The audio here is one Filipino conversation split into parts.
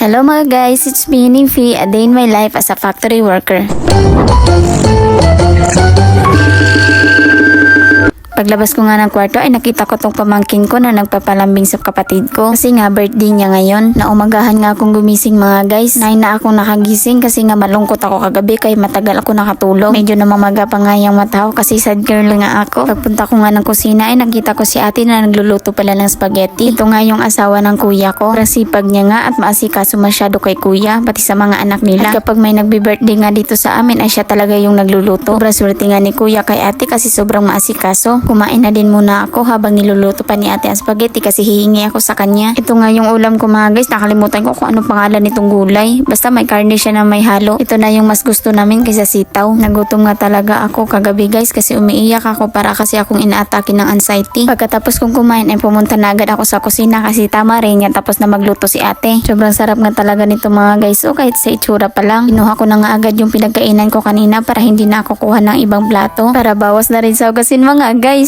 Hello mga guys, it's me, Nymphy, a day in my life as a factory worker. Paglabas ko nga ng kwarto ay nakita ko tong pamangkin ko na nagpapalambing sa kapatid ko. Kasi nga birthday niya ngayon. Na umagahan nga akong gumising mga guys. Nine na akong nakagising kasi nga malungkot ako kagabi kaya matagal ako nakatulog. Medyo namamaga pa nga yung mata ko kasi sad girl nga ako. Pagpunta ko nga ng kusina ay nakita ko si ate na nagluluto pala ng spaghetti. Ito nga yung asawa ng kuya ko. Rasipag niya nga at maasikaso masyado kay kuya pati sa mga anak nila. At kapag may nagbi-birthday nga dito sa amin ay siya talaga yung nagluluto. Sobrang swerte nga ni kuya kay ate kasi sobrang maasikaso. Kumain na din muna ako habang niluluto pa ni ate ang spaghetti kasi hihingi ako sa kanya. Ito nga yung ulam ko mga guys. Nakalimutan ko kung ano pangalan nitong gulay. Basta may karne siya na may halo. Ito na yung mas gusto namin kaysa sitaw. Nagutom nga talaga ako kagabi guys kasi umiiyak ako para kasi akong inaatake ng anxiety. Pagkatapos kong kumain ay pumunta na agad ako sa kusina kasi tama rin nga tapos na magluto si ate. Sobrang sarap nga talaga nito mga guys. O kahit sa itsura pa lang. Kinuha ko na nga agad yung pinagkainan ko kanina para hindi na ako kuha ng ibang plato. Para bawas na rin sa ugasin mga guys.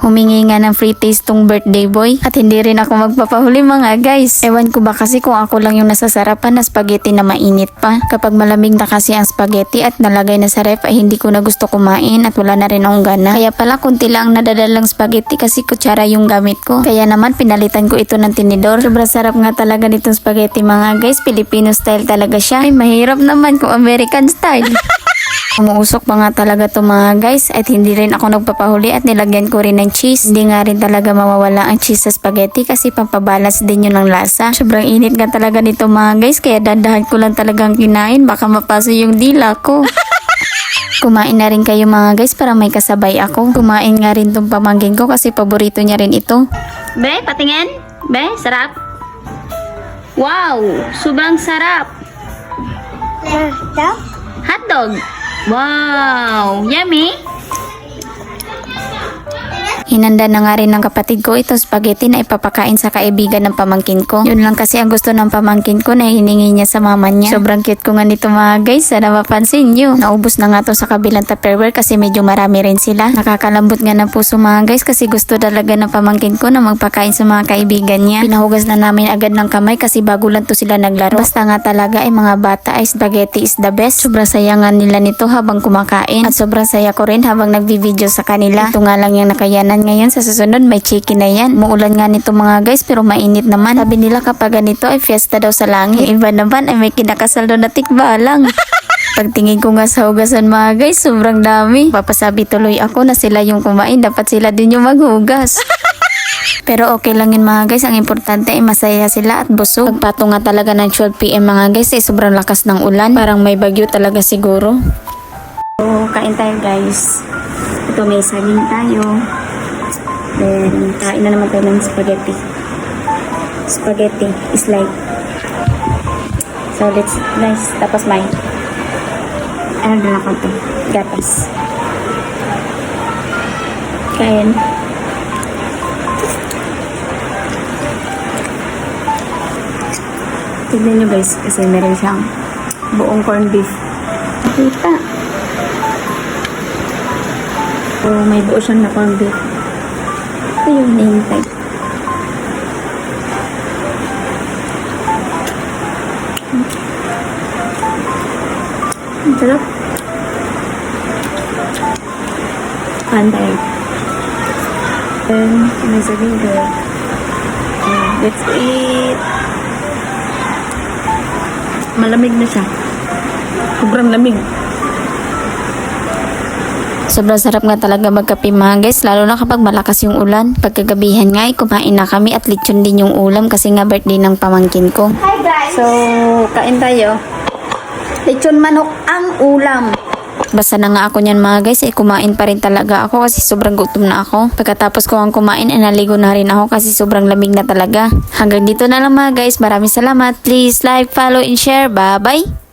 Humingi nga ng free taste tong birthday boy at hindi rin ako magpapahuli mga guys. Ewan ko ba kasi kung ako lang yung nasasarapan na spaghetti na mainit pa. Kapag malamig na kasi ang spaghetti at nalagay na sa ref ay hindi ko na gusto kumain at wala na rin akong gana. Kaya pala kunti lang ang nadadalang spaghetti kasi kutsara yung gamit ko. Kaya naman pinalitan ko ito ng tinidor. Sobrang sarap nga talaga nitong spaghetti mga guys. Filipino style talaga siya. Ay mahirap naman kung American style. Umuusok pa nga talaga to mga guys at hindi rin ako nagpapahuli at nilagyan ko rin ng cheese. Hindi nga rin talaga mawawala ang cheese sa spaghetti kasi pampabalance din yun ng lasa. Sobrang init nga talaga nito mga guys kaya dandahan ko lang talagang kinain baka mapasa yung dila ko. Kumain na rin kayo mga guys para may kasabay ako. Kumain nga rin tong pamangkin ko kasi paborito niya rin ito. Be, patingin. Be, sarap. Wow, sobrang sarap. Hotdog. Wow, yummy. Hinanda na nga rin ng kapatid ko itong spaghetti na ipapakain sa kaibigan ng pamangkin ko. Yun lang kasi ang gusto ng pamangkin ko na hiningi niya sa mama niya. Sobrang cute ko nga nito mga guys. Sana mapansin nyo. Naubos na nga to sa kabilang tupperware kasi medyo marami rin sila. Nakakalambot nga ng puso mga guys kasi gusto talaga ng pamangkin ko na magpakain sa mga kaibigan niya. Pinahugas na namin agad ng kamay kasi bago lang to sila naglaro. Basta nga talaga ay mga bata ay spaghetti is the best. Sobrang saya nga nila nito habang kumakain. At sobrang saya ko rin habang nagbi-video sa kanila. Ito nga lang yung nakayanan ngayon sa susunod may chicken na yan. Muulan nga nito mga guys pero mainit naman. Sabi nila kapag ganito ay fiesta daw sa langit. Iba naman ay may kinakasal daw na tikbalang. Pagtingin ko nga sa hugasan mga guys, sobrang dami. Papasabi tuloy ako na sila yung kumain, dapat sila din yung maghugas. Pero okay lang yun mga guys, ang importante ay masaya sila at busog. Pagpato nga talaga ng 12pm mga guys, eh sobrang lakas ng ulan. Parang may bagyo talaga siguro. So, kain tayo guys. Ito may saging tayo. Then, kain na naman tayo ng spaghetti. Spaghetti is like So, let's, nice. Tapos may ano na ako to? Gatas. Kain. Tignan nyo guys, kasi meron siyang buong corned beef. Nakita. Oh, may buo siyang na corned beef. Ito yung name tag. Ang sarap. Pantay. Then, may sabihin ko. Let's eat. Malamig na siya. Sobrang lamig. Sobrang sarap nga talaga magkape mga guys, lalo na kapag malakas yung ulan. Pagkagabihan nga, ay kumain na kami at lechon din yung ulam kasi nga birthday ng pamangkin ko. Hi guys! So, kain tayo. Lechon manok ang ulam. Basta na nga ako niyan mga guys, eh kumain pa rin talaga ako kasi sobrang gutom na ako. Pagkatapos ko ang kumain, eh naligo na rin ako kasi sobrang lamig na talaga. Hanggang dito na lang mga guys, maraming salamat. Please like, follow, and share. Bye-bye!